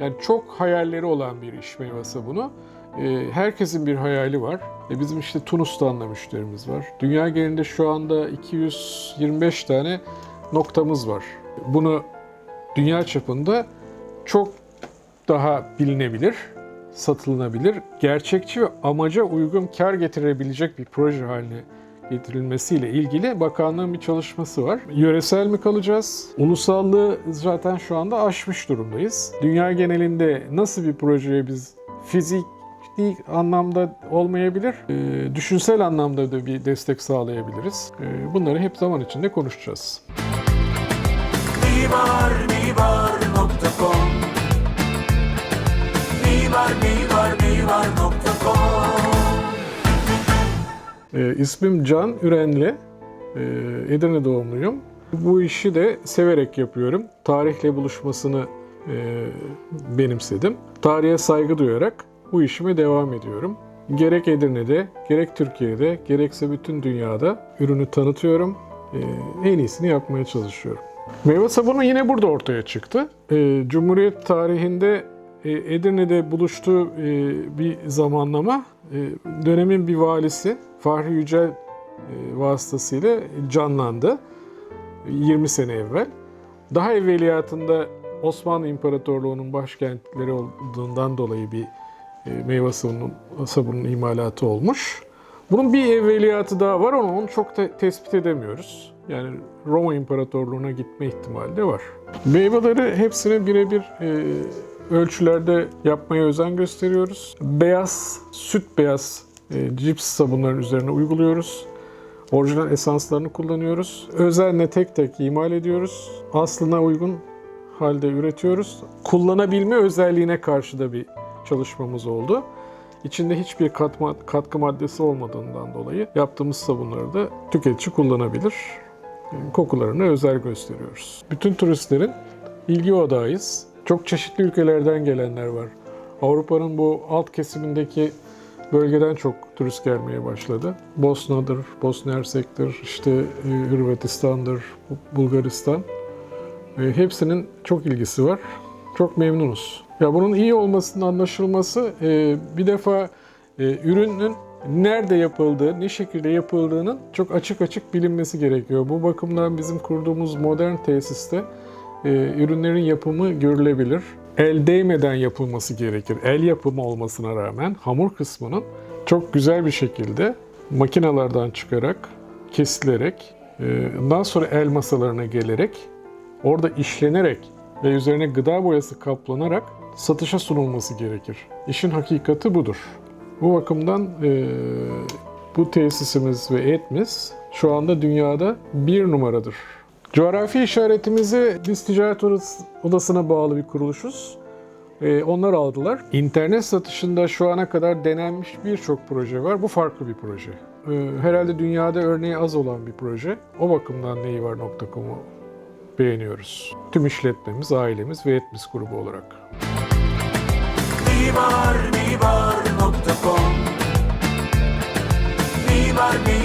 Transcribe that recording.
Yani çok hayalleri olan bir iş meyve sabunu. Ee, herkesin bir hayali var. E, bizim işte Tunus'tan da müşterimiz var. Dünya genelinde şu anda 225 tane noktamız var. Bunu dünya çapında çok daha bilinebilir, satılınabilir, gerçekçi ve amaca uygun kar getirebilecek bir proje haline getirilmesiyle ilgili bakanlığın bir çalışması var. Yöresel mi kalacağız? Ulusallığı zaten şu anda aşmış durumdayız. Dünya genelinde nasıl bir projeye biz fiziki anlamda olmayabilir, e, düşünsel anlamda da bir destek sağlayabiliriz. E, bunları hep zaman içinde konuşacağız. mimarmimar.com Mimar mimar mimar.com E, ismim Can Ürenli. E, Edirne doğumluyum. Bu işi de severek yapıyorum. Tarihle buluşmasını e, benimsedim. Tarihe saygı duyarak bu işime devam ediyorum. Gerek Edirne'de, gerek Türkiye'de, gerekse bütün dünyada ürünü tanıtıyorum. E, en iyisini yapmaya çalışıyorum. Meyve sabunu yine burada ortaya çıktı. E, Cumhuriyet tarihinde e, Edirne'de buluştuğu e, bir zamanlama e, dönemin bir valisi Fahri Yücel vasıtasıyla canlandı 20 sene evvel. Daha evveliyatında Osmanlı İmparatorluğu'nun başkentleri olduğundan dolayı bir e, meyve sabunun, imalatı olmuş. Bunun bir evveliyatı daha var ama onu çok da tespit edemiyoruz. Yani Roma İmparatorluğu'na gitme ihtimali de var. Meyveleri hepsini birebir e, ölçülerde yapmaya özen gösteriyoruz. Beyaz, süt beyaz e, cips sabunların üzerine uyguluyoruz. Orijinal esanslarını kullanıyoruz. Özenle tek tek imal ediyoruz. Aslına uygun halde üretiyoruz. Kullanabilme özelliğine karşı da bir çalışmamız oldu. İçinde hiçbir katma, katkı maddesi olmadığından dolayı yaptığımız sabunları da tüketici kullanabilir. E, Kokularına özel gösteriyoruz. Bütün turistlerin ilgi odağıyız. Çok çeşitli ülkelerden gelenler var. Avrupa'nın bu alt kesimindeki bölgeden çok turist gelmeye başladı. Bosna'dır, Bosna Hersek'tir, işte e, Hırvatistan'dır, Bulgaristan. E, Hepsinin çok ilgisi var. Çok memnunuz. Ya bunun iyi olmasının anlaşılması e, bir defa ürünün nerede yapıldığı, ne şekilde yapıldığının çok açık açık bilinmesi gerekiyor. Bu bakımdan bizim kurduğumuz modern tesiste ürünlerin yapımı görülebilir. El değmeden yapılması gerekir. El yapımı olmasına rağmen hamur kısmının çok güzel bir şekilde makinalardan çıkarak, kesilerek, e, ondan sonra el masalarına gelerek, orada işlenerek ve üzerine gıda boyası kaplanarak satışa sunulması gerekir. İşin hakikati budur. Bu bakımdan e, bu tesisimiz ve etimiz şu anda dünyada bir numaradır. Coğrafi işaretimizi biz ticaret odası- odasına bağlı bir kuruluşuz. E, onlar aldılar. İnternet satışında şu ana kadar denenmiş birçok proje var. Bu farklı bir proje. E, herhalde dünyada örneği az olan bir proje. O bakımdan neyivar.com'u beğeniyoruz. Tüm işletmemiz, ailemiz ve etmis grubu olarak. mimarmimar.com Mimar mimar